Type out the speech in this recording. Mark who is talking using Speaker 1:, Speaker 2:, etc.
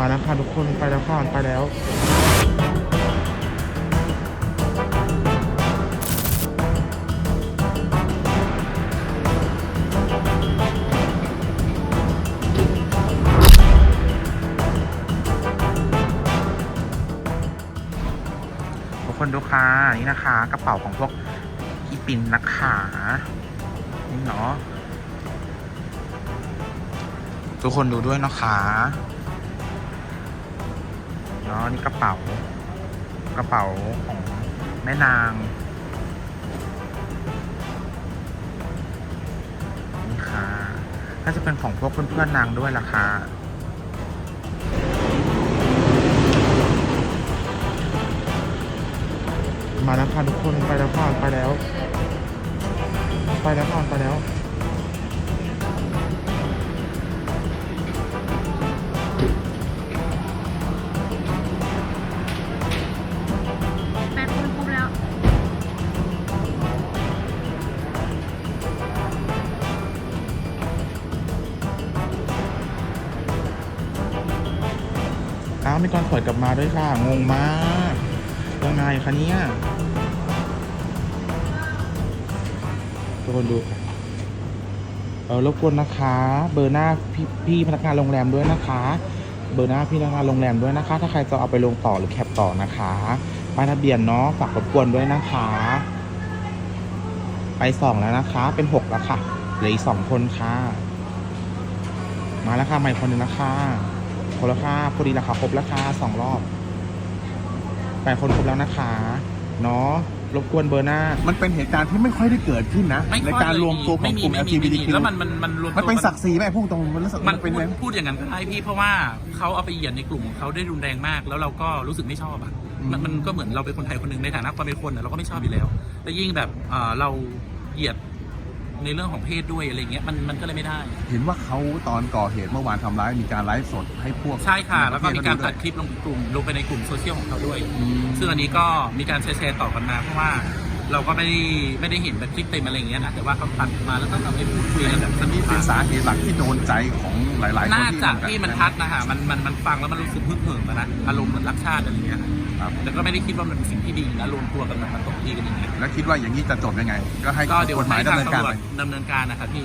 Speaker 1: มาแล้วค่ะทุกคนไปแล้วค่ะไปแล้วทุกคนดูค่ะนี่นะคะ กระเป๋าของพวกอีปินนะคะนี่เนาะทุกคนดูด้วยนะคะ เนาะนี่กระเป๋า กระเป๋าของแม่นางนี่ค่ะน่าจะเป็นของพวกเพื่อนๆนางด้วยล่ะค่ะมาแล้วค่ะทุกคนไปแล้วค่ะไปแล้ว ไปแล้วค่ะไปแล้ว มีตอนถอยกลับมาด้วยค่ะ งงมากยังไงคะเนี่ยทุกคนดูค่ะเออรบกวนนะคะ เบอร์หน้าพี่พี่พนักงานโรงแรมด้วยนะคะ เบอร์หน้าพี่พนักงานโรงแรมด้วยนะคะ ถ้าใครจะเอาไปลงต่อหรือแคปต่อนะคะป้ายทะเบียนเนาะฝากรบกวนด้วยนะคะ ไปสองแล้วนะคะ เป็นหกแล้วค่ะเหลืออีกสองคนค่ะ มาแล้วค่ะใหม่คนหนึ่งนะคะ คนละค่ะพอดีราคาครบแล้วค่ะสองรอบแปดคนครบแล้วนะคะเนาะรบกวนเบอร์หน้า
Speaker 2: มันเป็นเหตุการณ์ที่ไม่ค่อยได้เกิดขึ้นนะ
Speaker 3: ไม่
Speaker 2: ใน
Speaker 3: ค่อย
Speaker 2: การรวมตัวของกลุ่ม
Speaker 3: ไไ LGBTQ แล้วมันมันมันรวม
Speaker 2: มันเป็น
Speaker 3: ตัว
Speaker 2: ศักดิ์ศรีไหมพูดตรงมันรู้สึก
Speaker 3: มั
Speaker 2: มันน
Speaker 3: พู
Speaker 2: เป็น
Speaker 3: ด
Speaker 2: ไง
Speaker 3: พูดอย่างนั้นก็ได้พี่เพราะว่าเขาเอาไปเหยียดในกลุ่มของเขาได้รุนแรงมาก แล้วเราก็รู้สึกไม่ชอบอะ
Speaker 2: อืม
Speaker 3: มันมันก็เหมือนเราเป็นคนไทยคนหนึ่งในฐานะความเป็นคนอะเราก็ไม่ชอบอยู่แล้วแล้วยิ่งแบบเอ่อเราเหยียด ในเรื่องของเพศด้วยอะไรเงี้ยมันมันก็เลยไม่ได้
Speaker 2: เห็นว่าเขาตอนก่อเหตุเมื่อวานทำร้ายมีการไลฟ์สดให้พวก
Speaker 3: ใช่ค่ะ แล้วก็มีการ
Speaker 2: ในป
Speaker 3: ตั
Speaker 2: ระ
Speaker 3: ด
Speaker 2: เทศ
Speaker 3: คลิปลงกลุ่มลงไปในกลุ่มโซเชียลของเขาด้วย
Speaker 2: อืม
Speaker 3: ซึ่งอันนี้ก็มีการแชร์แชร์ต่อกันมาเพราะว่า เราก็ไม่ได้ไม่ได้เห็นแบบคลิปเต็มอะไรอย่างเงี้ยนะแต่ว่าเขาตัดมาแล้วก็ทำให้พูดคุยกันแบบส
Speaker 2: อัน
Speaker 3: นุ
Speaker 2: นี้
Speaker 3: ก
Speaker 2: เป็นสาเหตุหลักที่โดนใจของหลาย ๆ คน
Speaker 3: น่า
Speaker 2: ที่
Speaker 3: จะ
Speaker 2: ทำกั
Speaker 3: ที่มันทัดนะคะมันมันมันฟังแล้วมันรู้สึกพึกเหิมอะนะอารมณ์เหมือนรักชาติอะไรอย่างเงี้ย
Speaker 2: ครับ
Speaker 3: แต่ก็ไม่ได้คิดว่ามันเป็นสิ่งที่ดีนะรวมตัวกันมามาตบตีกันอย่างเงี้ย
Speaker 2: แล้วคิดว่าอย่างนี้จะจบยังไง ก็ให้
Speaker 3: ก็เดี๋ยว
Speaker 2: กฎหมาย
Speaker 3: ให้
Speaker 2: ดำ
Speaker 3: ทาง
Speaker 2: เนินการ
Speaker 3: ตำรว
Speaker 2: ไป
Speaker 3: จดำเนินการนะครับพี่